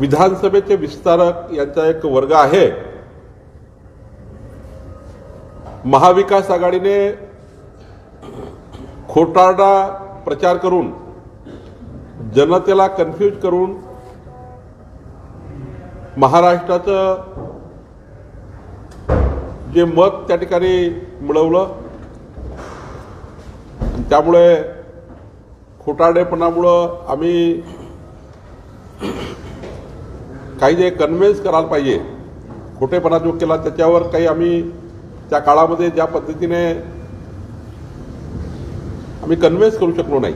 विधानसभेचे विस्तारक यांचा एक वर्ग आहे. महाविकास आघाडीने खोटारडा प्रचार करून जनतेला कन्फ्यूज करून महाराष्ट्राचं जे मत त्या ठिकाणी मिळवलं त्यामुळे खोटारडेपणामुळं आम्ही काही जे कन्व्हिन्स करायला पाहिजे. खोटेपणा जो केला त्याच्यावर काही आम्ही त्या काळामध्ये ज्या पद्धतीने आम्ही कन्व्हिन्स करू शकलो नाही.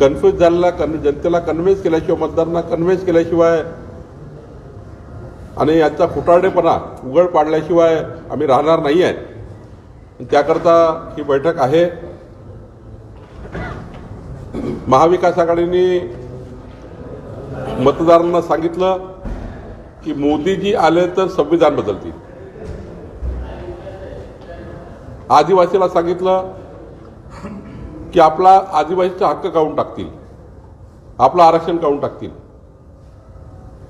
कन्फ्यूज झालेला कन जनतेला कन्व्हिन्स केल्याशिवाय मतदारांना कन्व्हिन्स केल्याशिवाय आणि याचा खोटारडेपणा उघड पाडल्याशिवाय आम्ही राहणार नाही आहे त्याकरता ही बैठक आहे. महाविकास आघाडीने मतदारांना सांगितलं की मोदीजी आले तर संविधान बदलतील. आदिवासीला सांगितलं की आपला आदिवासीचा हक्क काढून टाकतील. आपलं आरक्षण काढून टाकतील.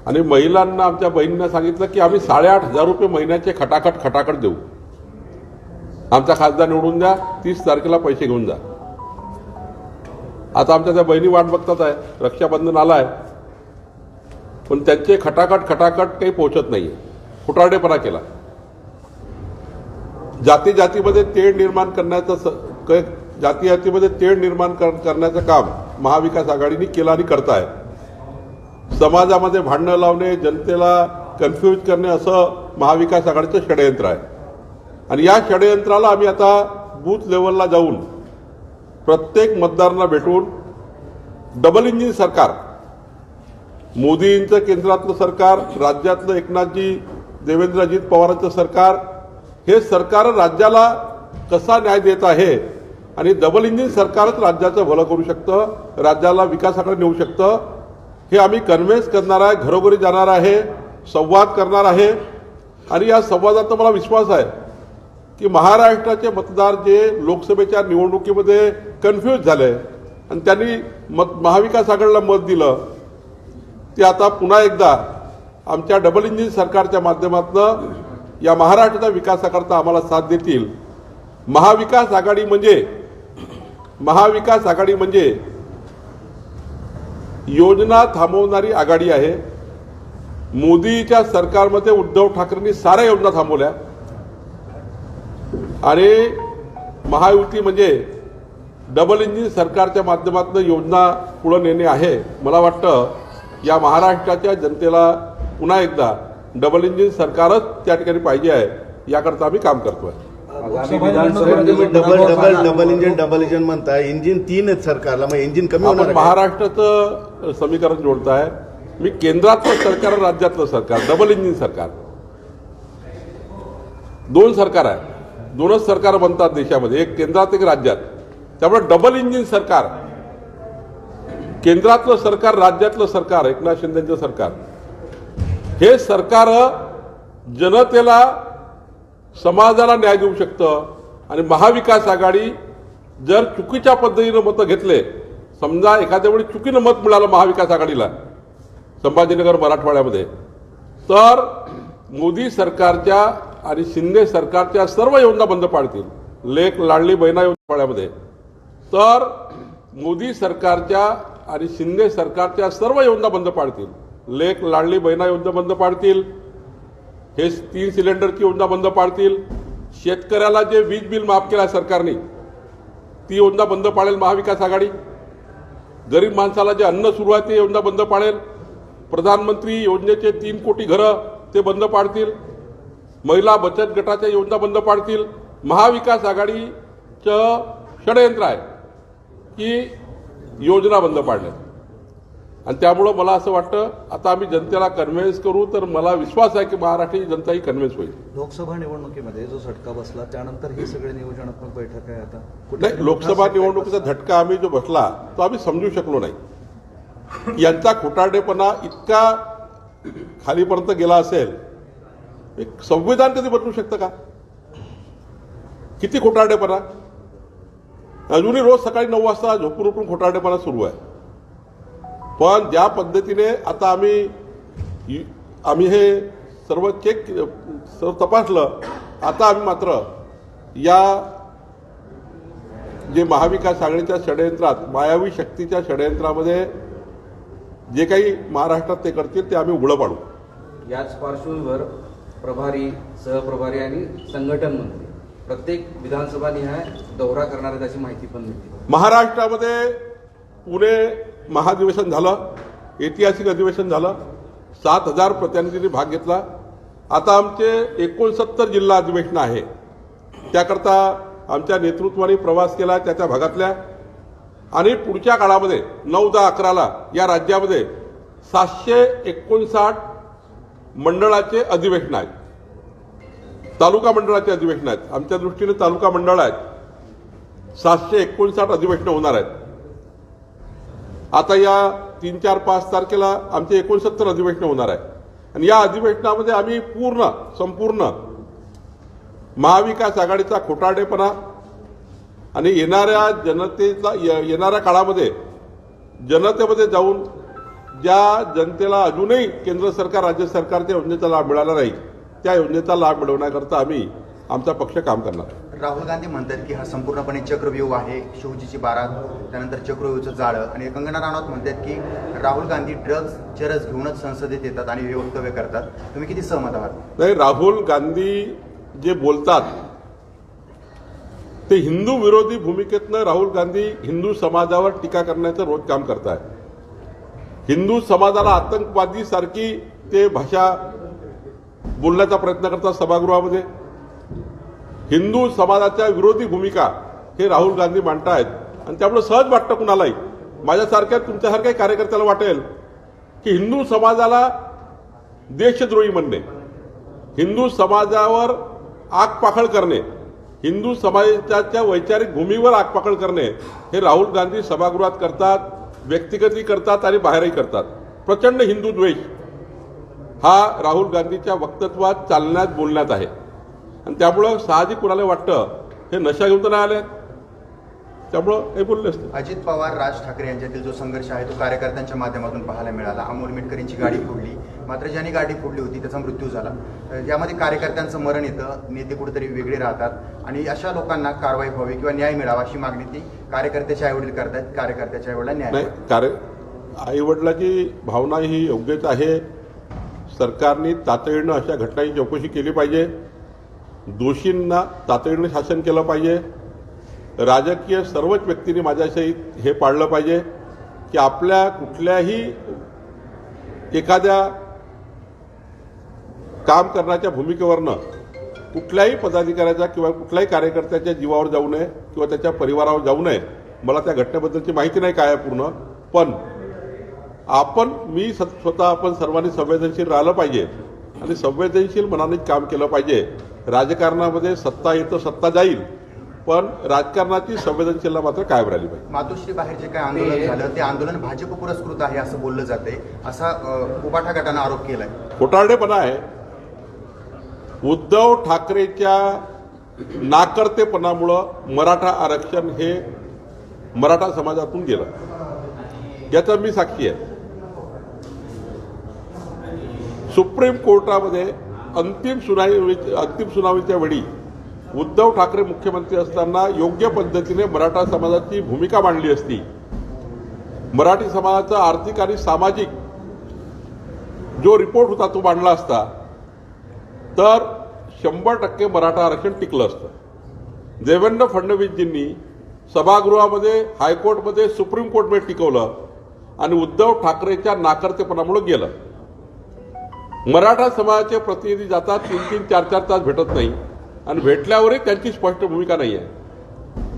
आणि महिलांना आमच्या बहिणींना सांगितलं की आम्ही साडेआठ हजार रुपये महिन्याचे खटाखट खटाखट देऊ. आमचा खासदार निवडून द्या तीस तारखेला पैसे घेऊन जा. आता आमच्या त्या बहिणी वाट बघतात आहे रक्षाबंधन आला आहे. पण त्यांचे खटाखट खटाखट काही पोहोचत नाही फुटारडेपणा केला. जाती जातीमध्ये तेढ निर्माण करण्याचं स- जाती जातीमध्ये तेढ निर्माण कर- करण्याचं काम महाविकास आघाडीने केलं आणि करताय समाजामध्ये भांडणं लावणे जनतेला कन्फ्यूज करणे असं महाविकास आघाडीचं षडयंत्र आहे. आणि या षडयंत्राला आम्ही आता बूथ लेवलला जाऊन प्रत्येक मतदारांना भेटून डबल इंजिन सरकार मोदींचं केंद्रातलं सरकार राज्यातलं एकनाथजी देवेंद्र अजित पवारांचं सरकार हे सरकार राज्याला कसा न्याय देत आहे? आणि डबल इंजिन सरकारच राज्याचं भलं करू शकतं राज्याला विकासाकडे नेऊ शकतं हे आम्ही कन्व्हिन्स करणार आहे घरोघरी जाणार आहे संवाद करणार आहे. आणि या संवादाचा मला विश्वास आहे की महाराष्ट्राचे मतदार जे लोकसभेच्या निवडणुकीमध्ये कन्फ्यूज झाले आणि त्यांनी मत महाविकास आघाडीला मत दिलं ते आता पुन्हा एकदा आमच्या डबल इंजिन सरकारच्या माध्यमातून या महाराष्ट्राच्या विकासाकरता आम्हाला साथ देतील. महाविकास आघाडी म्हणजे महाविकास आघाडी म्हणजे योजना थांबवणारी आघाडी आहे. मोदीच्या सरकारमध्ये उद्धव ठाकरेंनी साऱ्या योजना थांबवल्या. आणि महायुती म्हणजे डबल इंजिन सरकारच्या माध्यमातून योजना पुढे नेणे आहे मला वाटतं. या महाराष्ट्राच्या जनतेला पुन्हा एकदा डबल इंजिन सरकारच त्या ठिकाणी पाहिजे आहे याकरता आम्ही काम विधानसभेत तुम्ही double double double engine double engine म्हणताय. इंजिन तीन आहेत सरकारला मग इंजिन कमी होणार आपण आहे. का? महाराष्ट्राचं समीकरण जोडताय. मी केंद्रातलं सरकार आणि राज्यातलं सरकार डबल इंजिन सरकार. दोन सरकार आहे दोनच सरकार बनतात देशामध्ये एक केंद्रात एक राज्यात. त्यामुळे डबल इंजिन सरकार केंद्रातलं सरकार राज्यातलं सरकार एकनाथ शिंदेचं सरकार. हे सरकार जनतेला समाजाला न्याय देऊ शकतं आणि महाविकास आघाडी जर चुकीच्या पद्धतीनं मतं घेतले समजा एखाद्या वेळी चुकीनं मत मिळालं महाविकास आघाडीला संभाजीनगर मराठवाड्यामध्ये तर मोदी सरकारच्या आणि शिंदे सरकारच्या सर्व योजना बंद पाडतील. लेख लाडली बहिणा योजनामध्ये तर मोदी सरकारच्या आणि शिंदे सरकारच्या सर्व योजना बंद पाडतील. लेख लाडली बहिणा योजना बंद पाडतील. हे तीन सिलेंडरची योजना बंद पाडतील. शेतकऱ्याला जे वीज बिल माफ केलं आहे सरकारने ती योजना बंद पाडेल महाविकास आघाडी. गरीब माणसाला जे अन्न सुरू आहे ते योजना बंद पाडेल. प्रधानमंत्री योजनेचे तीन कोटी घरं ते बंद पाडतील. महिला बचत गटाच्या योजना बंद पाडतील. महाविकास आघाडीचं षडयंत्र आहे की योजना बंद पाडल्या आणि त्यामुळं मला असं वाटतं आता आम्ही जनतेला कन्व्हिन्स करू तर मला विश्वास आहे की महाराष्ट्राची जनता ही कन्व्हिन्स होईल. लोकसभा निवडणुकीमध्ये जो झटका बसला त्यानंतर ही सगळी नियोजनात्मक बैठक आहे आता. नाही लोकसभा निवडणुकीचा झटका आम्ही जो बसला तो आम्ही समजू शकलो नाही. यांचा खोटारडेपणा इतका खालीपर्यंत गेला असेल एक संविधान कधी बदलू शकतं का? किती खोटारडेपणा? अजूनही रोज सकाळी नऊ वाजता झोपून उठून खोटारडेपणा सुरू आहे. पण ज्या पद्धतीने आता आम्ही आम्ही हे सर्व चेक सर्व तपासलं आता आम्ही मात्र या जे महाविकास आघाडीच्या षडयंत्रात मायावी शक्तीच्या षडयंत्रामध्ये जे काही महाराष्ट्रात ते करतील ते आम्ही उघडं पाडू. याच पार्श्वभूमीवर प्रभारी सहप्रभारी आणि संघटन मंत्री प्रत्येक विधानसभा निहाय दौरा करणार आहेत अशी माहिती पण मिळते. महाराष्ट्रामध्ये पुणे महाधिवेशन झालं ऐतिहासिक अधिवेशन झालं सात हजार प्रतिनिधींनी भाग घेतला. आता आमचे एकोणसत्तर जिल्हा अधिवेशनं आहे. त्याकरता आमच्या नेतृत्वाने प्रवास केला त्या त्या भागातल्या. आणि पुढच्या काळामध्ये नऊ दहा अकराला या राज्यामध्ये सातशे एकोणसाठ मंडळाचे अधिवेशन आहेत तालुका मंडळाचे अधिवेशन आहेत. आमच्या दृष्टीने तालुका मंडळ आहेत. सातशे एकोणसाठ अधिवेशनं होणार आहेत. आता या तीन चार पाच तारखेला आमचे एकोणसत्तर अधिवेशनं होणार आहे. आणि या अधिवेशनामध्ये आम्ही पूर्ण संपूर्ण महाविकास आघाडीचा खोटारडेपणा आणि येणाऱ्या जनतेचा येणाऱ्या काळामध्ये जनतेमध्ये जाऊन ज्या जनतेला अजूनही केंद्र सरकार राज्य सरकारच्या योजनेचा लाभ मिळाला नाही त्या योजनेचा लाभ मिळवण्याकरता आम्ही आमचा पक्ष काम करणार. राहुल गांधी म्हणतात की हा संपूर्णपणे चक्रव्यूह आहे शिवजीची बारात त्यानंतर चक्रव्यूहचं जाळं आणि कंगना राणावत म्हणतात की राहुल गांधी ड्रग्ज चरस घेऊनच संसदेत येतात आणि हे वक्तव्य करतात. तुम्ही किती सहमत आहात? नाही राहुल गांधी जे बोलतात ते हिंदू विरोधी भूमिकेतनं राहुल गांधी हिंदू समाजावर टीका करण्याचं रोज काम करत आहे हिंदू समाजाला आतंकवादी सारखी ते भाषा बोलण्याचा प्रयत्न करतात सभागृहामध्ये. हिंदू समाजाच्या विरोधी भूमिका हे राहुल गांधी मांडतायत. आणि त्यामुळे सहज वाटतं कुणालाही. माझ्यासारख्या तुमच्यासारख्या कार्यकर्त्याला वाटेल की हिंदू समाजाला देशद्रोही म्हणणे हिंदू समाजावर आगपाखळ करणे हिंदू समाजाच्या वैचारिक भूमीवर आगपाखळ करणे हे राहुल गांधी सभागृहात करतात व्यक्तिगतही करतात आणि बाहेरही करतात. प्रचंड हिंदू द्वेष. हा राहुल गांधीच्या वक्तत्वात चालण्यात बोलण्यात आहे. आणि त्यामुळं साहजिक कुणाला वाटतं हे नशा घेऊन तर नाही आले. त्यामुळं हे बोलले असते. अजित पवार राज ठाकरे यांच्यातील जो संघर्ष आहे तो कार्यकर्त्यांच्या माध्यमातून पाहायला मिळाला. अमोल मिटकरींची गाडी फोडली. मात्र ज्यांनी गाडी फोडली होती त्याचा मृत्यू झाला. यामध्ये कार्यकर्त्यांचं मरण येतं. नेते कुठेतरी वेगळे राहतात. आणि अशा लोकांना कारवाई व्हावी किंवा न्याय मिळावा अशी मागणी ती कार्यकर्त्याच्या आईवडील करतायत. कार्यकर्त्याच्या आईवडिला न्याय नाही कार्य आईवडिलाची भावना ही योग्यच आहे. सरकारने तातडीनं अशा घटनांची चौकशी केली पाहिजे. दोषींना तातडीनं शासन केलं पाहिजे. राजकीय सर्वच व्यक्तींनी माझ्याशी हे पाळलं पाहिजे की आपल्या कुठल्याही एखाद्या काम करण्याच्या भूमिकेवरनं कुठल्याही पदाधिकाऱ्याच्या किंवा कुठल्याही कार्यकर्त्याच्या जीवावर जाऊ नये किंवा त्याच्या परिवारावर जाऊ नये. मला त्या घटनेबद्दलची माहिती नाही काय पूर्ण पण आपण मी स- स्वतः आपण सर्वांनी संवेदनशील राहिलं पाहिजे. आणि संवेदनशील मनाने काम केलं पाहिजे. राजकारणामध्ये सत्ता येतं सत्ता जाईल. पण राजकारणाची संवेदनशीलता मात्र कायम राहिली पाहिजे. मातोश्री बाहेर जे काही आंदोलन झालं? ते आंदोलन भाजप पुरस्कृत आहे असं बोललं जाते असा अ, उबाठा गटानं आरोप केलाय. खोटारडेपणा आहे. उद्धव ठाकरेच्या नाकर्तेपणामुळं मराठा आरक्षण हे मराठा समाजातून गेलं. याचा मी साक्षी आहे. सुप्रीम कोर्टामध्ये अंतिम सुनावणी अंतिम सुनावणीच्या वेळी उद्धव ठाकरे मुख्यमंत्री असताना योग्य पद्धतीने मराठा समाजाची भूमिका मांडली असती. मराठी समाजाचा आर्थिक आणि सामाजिक जो रिपोर्ट होता तो मांडला असता तर शंभर टक्के मराठा आरक्षण टिकलं असतं. देवेंद्र फडणवीसजींनी सभागृहामध्ये हायकोर्टमध्ये सुप्रीम कोर्टमध्ये टिकवलं आणि उद्धव ठाकरेच्या नाकर्तेपणामुळे गेलं. मराठा समाजाचे प्रतिनिधी जातात तीन तीन चार चार तास भेटत नाही. आणि भेटल्यावरही त्यांची स्पष्ट भूमिका नाही आहे.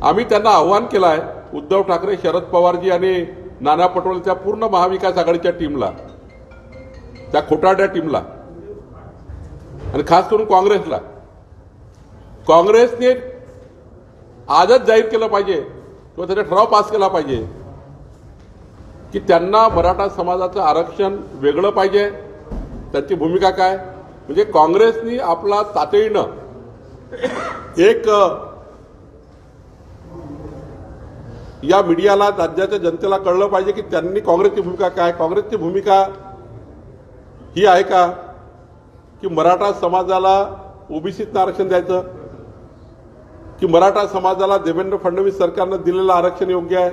आम्ही त्यांना आव्हान केलं आहे उद्धव ठाकरे शरद पवारजी आणि नाना पटोलेच्या पूर्ण महाविकास आघाडीच्या टीमला त्या खोटाड्या टीमला आणि खास करून काँग्रेसला. काँग्रेसने आजच जाहीर केलं पाहिजे किंवा त्याचा ठराव पास केला पाहिजे की त्यांना मराठा समाजाचं आरक्षण वेगळं पाहिजे त्याची भूमिका काय? म्हणजे काँग्रेसनी आपला तातडीनं एक या मीडियाला राज्याच्या जनतेला कळलं पाहिजे की त्यांनी काँग्रेसची भूमिका काय? काँग्रेसची भूमिका ही आहे का? की मराठा समाजाला ओबीसीतनं आरक्षण द्यायचं? की मराठा समाजाला देवेंद्र फडणवीस सरकारनं दिलेलं आरक्षण योग्य आहे?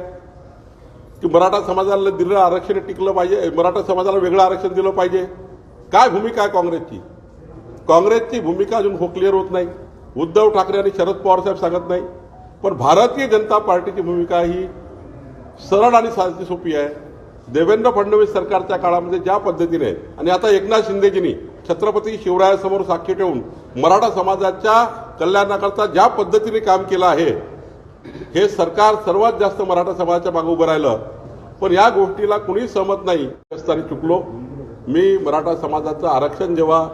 की मराठा समाजाला दिलेलं आरक्षण टिकलं पाहिजे? मराठा समाजाला वेगळं आरक्षण दिलं पाहिजे? काय भूमिका आहे काँग्रेसची? काँग्रेसची भूमिका अजून हो क्लिअर होत नाही. उद्धव ठाकरे आणि शरद पवार साहेब सांगत नाही. पण भारतीय जनता पार्टीची भूमिका ही सरळ आणि साधी सोपी आहे. देवेंद्र फडणवीस सरकारच्या काळामध्ये ज्या पद्धतीने आणि आता एकनाथ शिंदेजींनी छत्रपती शिवरायासमोर साक्षी ठेवून मराठा समाजाच्या कल्याणाकरता ज्या पद्धतीने काम केलं आहे हे सरकार सर्वात जास्त मराठा समाजाच्या मागे उभं राहिलं. पण या गोष्टीला कुणी सहमत नाही. असताना चुकलो. मी मराठा समाजाचं आरक्षण जेव्हा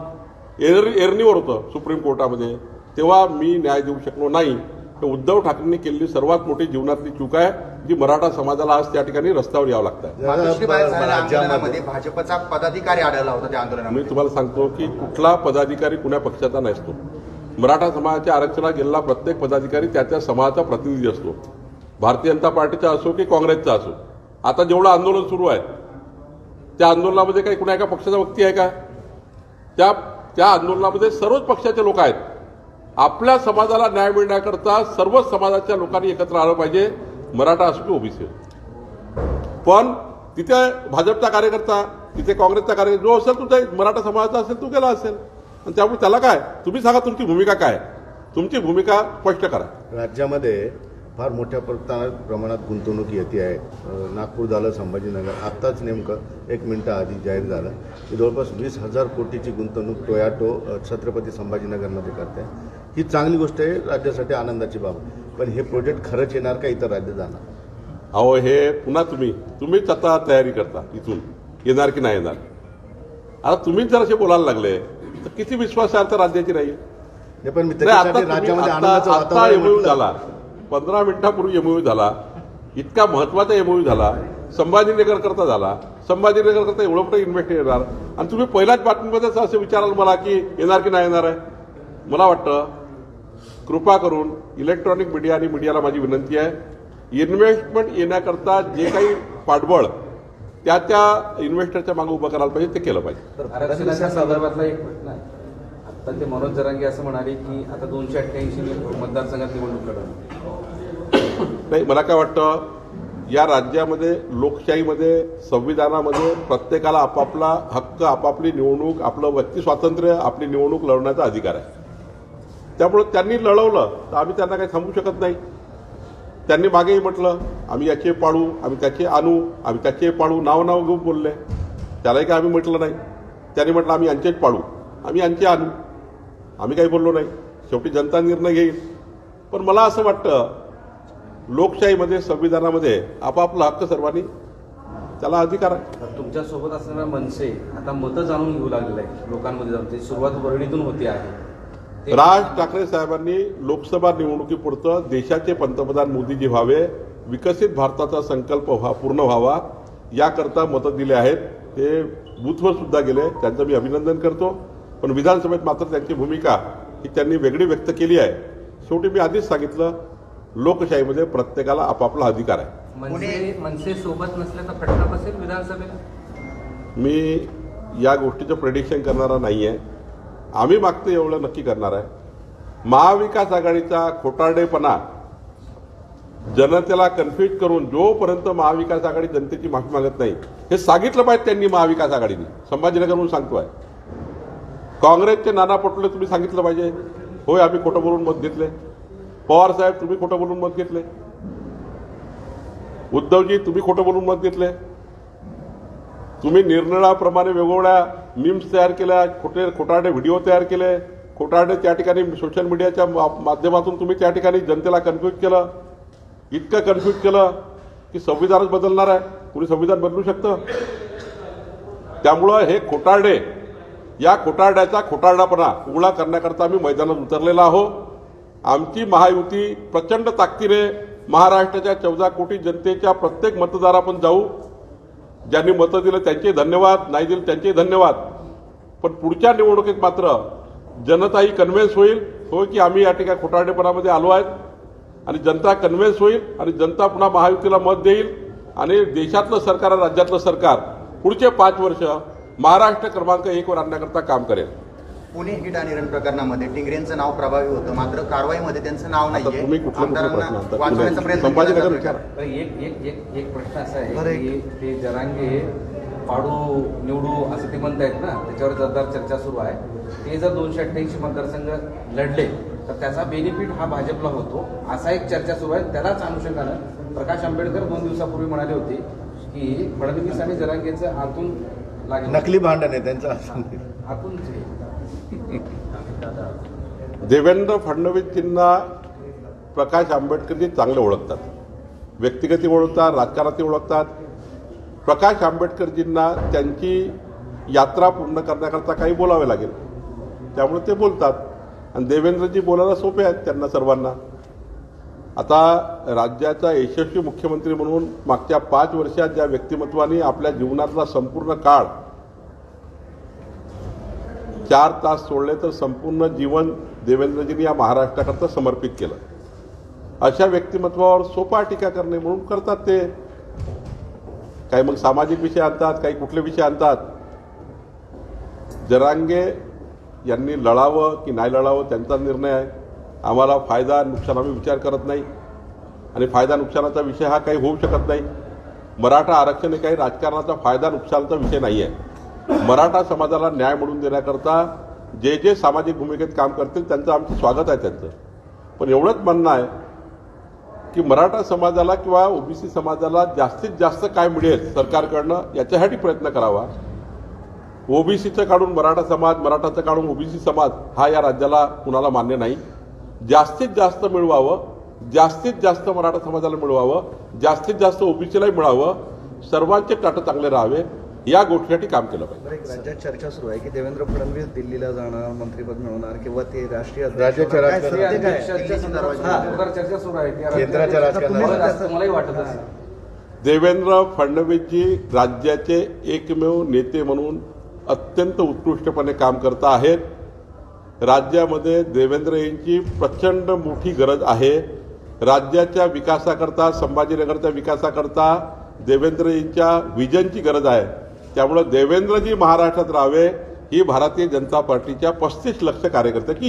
एर एरणीवर होतं सुप्रीम कोर्टामध्ये तेव्हा मी न्याय देऊ शकलो नाही. तर उद्धव ठाकरेंनी केलेली सर्वात मोठी जीवनातली चूक आहे जी मराठा समाजाला आज त्या ठिकाणी रस्त्यावर यावं लागतं भाजपचा पदाधिकारी आढळला होता त्या मी आंदोलनामध्ये तुम्हाला सांगतो की कुठला पदाधिकारी कुण्या पक्षाचा नसतो. मराठा समाजाच्या आरक्षणात गेलेला प्रत्येक पदाधिकारी त्या त्या समाजाचा प्रतिनिधी असतो. भारतीय जनता पार्टीचा असो की काँग्रेसचा असो. आता जेवढं आंदोलन सुरू आहे त्या आंदोलनामध्ये काही कुणा एका पक्षाचा व्यक्ती आहे का? त्या त्या आंदोलनामध्ये सर्वच पक्षाचे लोक आहेत. आपल्या समाजाला न्याय मिळण्याकरता सर्वच समाजाच्या लोकांनी एकत्र आलं पाहिजे. मराठा असो की ओबीसी पण तिथे भाजपचा कार्यकर्ता तिथे काँग्रेसचा कार्यकर्ता जो असेल तुझा मराठा समाजाचा असेल तो गेला असेल. आणि त्यामुळे त्याला काय? तुम्ही सांगा तुमची भूमिका काय तुमची भूमिका स्पष्ट करा. राज्यामध्ये फार मोठ्या प्रमाणात गुंतवणूक येते आहे. नागपूर झालं संभाजीनगर. आत्ताच नेमकं एक मिनटं आधी जाहीर झालं की जवळपास वीस हजार कोटीची गुंतवणूक टोयाटो छत्रपती संभाजीनगरमध्ये करते ही चांगली गोष्ट आहे राज्यासाठी आनंदाची बाब. पण हे प्रोजेक्ट खरंच येणार का इतर राज्य जाणार? अहो हे पुन्हा तुम्ही तुम्हीच आता तयारी करता इथून. येणार की नाही येणार? आता तुम्हीच जर असे बोलायला लागले तर किती विश्वासार्थ राज्याची राहील? पण आता म्हटलं. झाला. पंधरा मिनिटापूर्वी एमओयू झाला इतका महत्त्वाचा एमओयू झाला संभाजीनगर करता झाला संभाजीनगर करता एवढं मोठं इन्व्हेस्ट येणार. आणि तुम्ही पहिल्याच बातमीमध्येच असं विचाराल मला की येणार की नाही येणार आहे? मला वाटतं कृपा करून इलेक्ट्रॉनिक मीडिया आणि मीडियाला माझी विनंती आहे. इन्व्हेस्टमेंट येण्याकरता जे काही पाठबळ त्या त्या इन्व्हेस्टरच्या मागे उभं करायला पाहिजे ते केलं पाहिजे. आता ते मनोज जरांगे असं म्हणाले की आता दोनशे अठ्ठ्याऐंशी मतदारसंघात निवडणूक लढवली. नाही मला काय वाटतं या राज्यामध्ये लोकशाहीमध्ये संविधानामध्ये प्रत्येकाला आपापला हक्क आपापली निवडणूक आपलं व्यक्ती स्वातंत्र्य आपली निवडणूक लढवण्याचा अधिकार आहे. त्यामुळे त्यांनी लढवलं तर आम्ही त्यांना काही थांबू शकत नाही. त्यांनी मागेही म्हटलं आम्ही याचे पाळू आम्ही त्याचे आणू आम्ही त्याचे पाळू नाव नाव घेऊन बोलले. त्यालाही काय आम्ही म्हटलं नाही. त्यांनी म्हटलं आम्ही यांचेच पाळू आम्ही यांचे आणू. आम्ही काही बोललो नाही. शेवटी जनता निर्णय घेईल. पण मला असं वाटतं लोकशाहीमध्ये संविधानामध्ये आपापला हक्क सर्वांनी त्याला अधिकार आहे. तर तुमच्यासोबत असणारा मनसे आता मतं जाणून घेऊ लागलेलं आहे लोकांमध्ये जाऊन. ते सुरुवात वरळीतून होते आहे. राज ठाकरे साहेबांनी लोकसभा निवडणुकीपुरतं देशाचे पंतप्रधान मोदीजी व्हावे विकसित भारताचा संकल्प व्हा पूर्ण व्हावा याकरता मतं दिले आहेत. ते बूथवर सुद्धा गेले. त्यांचं मी अभिनंदन करतो. पण विधानसभेत मात्र त्यांची भूमिका ही त्यांनी वेगळी व्यक्त केली आहे. शेवटी मी आधीच सांगितलं लोकशाहीमध्ये प्रत्येकाला आपापला अधिकार आहे. मनसे मनसे सोबत नसल्याचा फटका बसेल विधानसभेला? मी या गोष्टीचं प्रेडिक्शन करणारा नाही आहे आम्ही मागतो एवढं नक्की करणार आहे. महाविकास आघाडीचा खोटारडेपणा जनतेला कन्फ्युज करून जोपर्यंत महाविकास आघाडी जनतेची माफी मागत नाही हे सांगितलं पाहिजे त्यांनी महाविकास आघाडीने. संभाजीनगरहून सांगतोय. काँग्रेसचे नाना पटोले तुम्ही सांगितलं पाहिजे. होय आम्ही खोटं बोलून मत घेतले. पवार साहेब तुम्ही खोटं बोलून मत घेतले. उद्धवजी तुम्ही खोटं बोलून मत घेतले. तुम्ही निर्णयाप्रमाणे वेगवेगळ्या मीम्स तयार केल्या खोटे खोटारडे व्हिडिओ तयार केले. खोटारडे त्या ठिकाणी सोशल मीडियाच्या मा- माध्यमातून तुम्ही त्या ठिकाणी जनतेला कन्फ्यूज केलं. इतकं कन्फ्यूज केलं की संविधानच बदलणार आहे. कुणी संविधान बदलू शकतं? त्यामुळं हे खोटारडे या खोटारड्याचा खोटारडापणा उघडा करण्याकरता आम्ही मैदानात उतरलेला आहो आमची महायुती प्रचंड ताकदीने महाराष्ट्राच्या चौदा कोटी जनतेच्या प्रत्येक मतदारापण जाऊ. ज्यांनी मतं दिलं त्यांचे धन्यवाद नाही दिले त्यांचे धन्यवाद. पण पुढच्या निवडणुकीत मात्र जनता ही कन्व्हिन्स होईल होय की आम्ही या ठिकाणी खोटारडेपणामध्ये आलो आहेत. आणि जनता कन्व्हिन्स होईल आणि जनता पुन्हा महायुतीला मत देईल. आणि देशातलं सरकार आणि राज्यातलं सरकार पुढचे पाच वर्ष महाराष्ट्र क्रमांक एकवर आणण्याकरता काम करेल. पुणे हिट आणि रन प्रकरणामध्ये टिंगरेंचं नाव प्रभावी होतं. मात्र कारवाईमध्ये त्यांचं नाव आता नाहीये. तुम्ही कुठले कुठले प्रश्न आमदारांना आणता? वाचवण्याचा प्रयत्न संभाजीनगर विचारा. तर एक एक एक एक प्रश्न असा बरं, आहे की ते जरांगे पाडू निवडू असं ते म्हणतायत ना त्याच्यावर जोरदार चर्चा सुरू आहे. ते जर दोनशे अठ्ठ्याऐंशी मतदारसंघ लढले तर त्याचा बेनिफिट हा भाजपला होतो. असा एक चर्चा सुरू आहे. त्यालाच अनुषंगानं प्रकाश आंबेडकर दोन दिवसापूर्वी म्हणाले होते की फडणवीस आणि जरांगेचं आतून नकली भांडण आहे त्यांचं असं देवेंद्र फडणवीसजींना प्रकाश आंबेडकरजी चांगले ओळखतात. व्यक्तिगती ओळखतात राजकारणातही ओळखतात. प्रकाश आंबेडकरजींना त्यांची यात्रा पूर्ण करण्याकरता काही बोलावे लागेल. त्यामुळे ते बोलतात. आणि देवेंद्रजी बोलायला सोपे आहेत त्यांना सर्वांना. आता राज्याचा यशस्वी मुख्यमंत्री म्हणून मागच्या पाच वर्षात ज्या व्यक्तिमत्वाने आपल्या जीवनातला संपूर्ण काळ चार तास सोडले तर संपूर्ण जीवन देवेंद्रजींनी या महाराष्ट्राकरता समर्पित केलं. अशा व्यक्तिमत्वावर सोपा टीका करणे म्हणून करतात ते. काही मग सामाजिक विषय आणतात काही कुठले विषय आणतात. जरांगे यांनी लढावं की नाही लढावं त्यांचा निर्णय आहे. आम्हाला फायदा नुकसान आम्ही विचार करत नाही. आणि फायदा नुकसानाचा विषय हा काही होऊ शकत नाही. मराठा आरक्षण हे काही राजकारणाचा फायदा नुकसानाचा विषय नाही आहे. मराठा समाजाला न्याय मिळवून देण्याकरता जे जे सामाजिक भूमिकेत काम करतील त्यांचं आमचं स्वागत आहे त्यांचं. पण एवढंच म्हणणं आहे की मराठा समाजाला किंवा ओबीसी समाजाला जास्तीत जास्त काय मिळेल सरकारकडनं याच्यासाठी प्रयत्न करावा. ओबीसीचं काढून मराठा समाज मराठाचं काढून ओबीसी समाज हा या राज्याला कुणाला मान्य नाही. जास्तीत जास्त मिळवावं जास्तीत जास्त मराठा समाजाला मिळवावं जास्तीत जास्त ओबीसीलाही मिळावं सर्वांचे टाटं चांगले राहावे या गोष्टीसाठी काम केलं पाहिजे. एक राज्यात चर्चा सुरू आहे की देवेंद्र फडणवीस दिल्लीला जाणार मंत्रिपद मिळवणार किंवा ते राष्ट्रीय राज्याच्या हा. चर्चा सुरू आहे. केंद्राच्या राजकारणात- मलाही वाटत असेल. देवेंद्र फडणवीसजी राज्याचे एकमेव नेते म्हणून अत्यंत उत्कृष्टपणे काम करत आहेत. राज्यामध्ये देवेंद्र यांची प्रचंड मोठी गरज आहे. राज्याच्या विकासाकरता संभाजीनगरच्या विकासाकरता देवेंद्र यांच्या विजनची गरज आहे. त्यामुळे देवेंद्रजी महाराष्ट्रात राहावे ही भारतीय जनता पार्टीच्या पस्तीस लक्ष कार्यकर्त्याची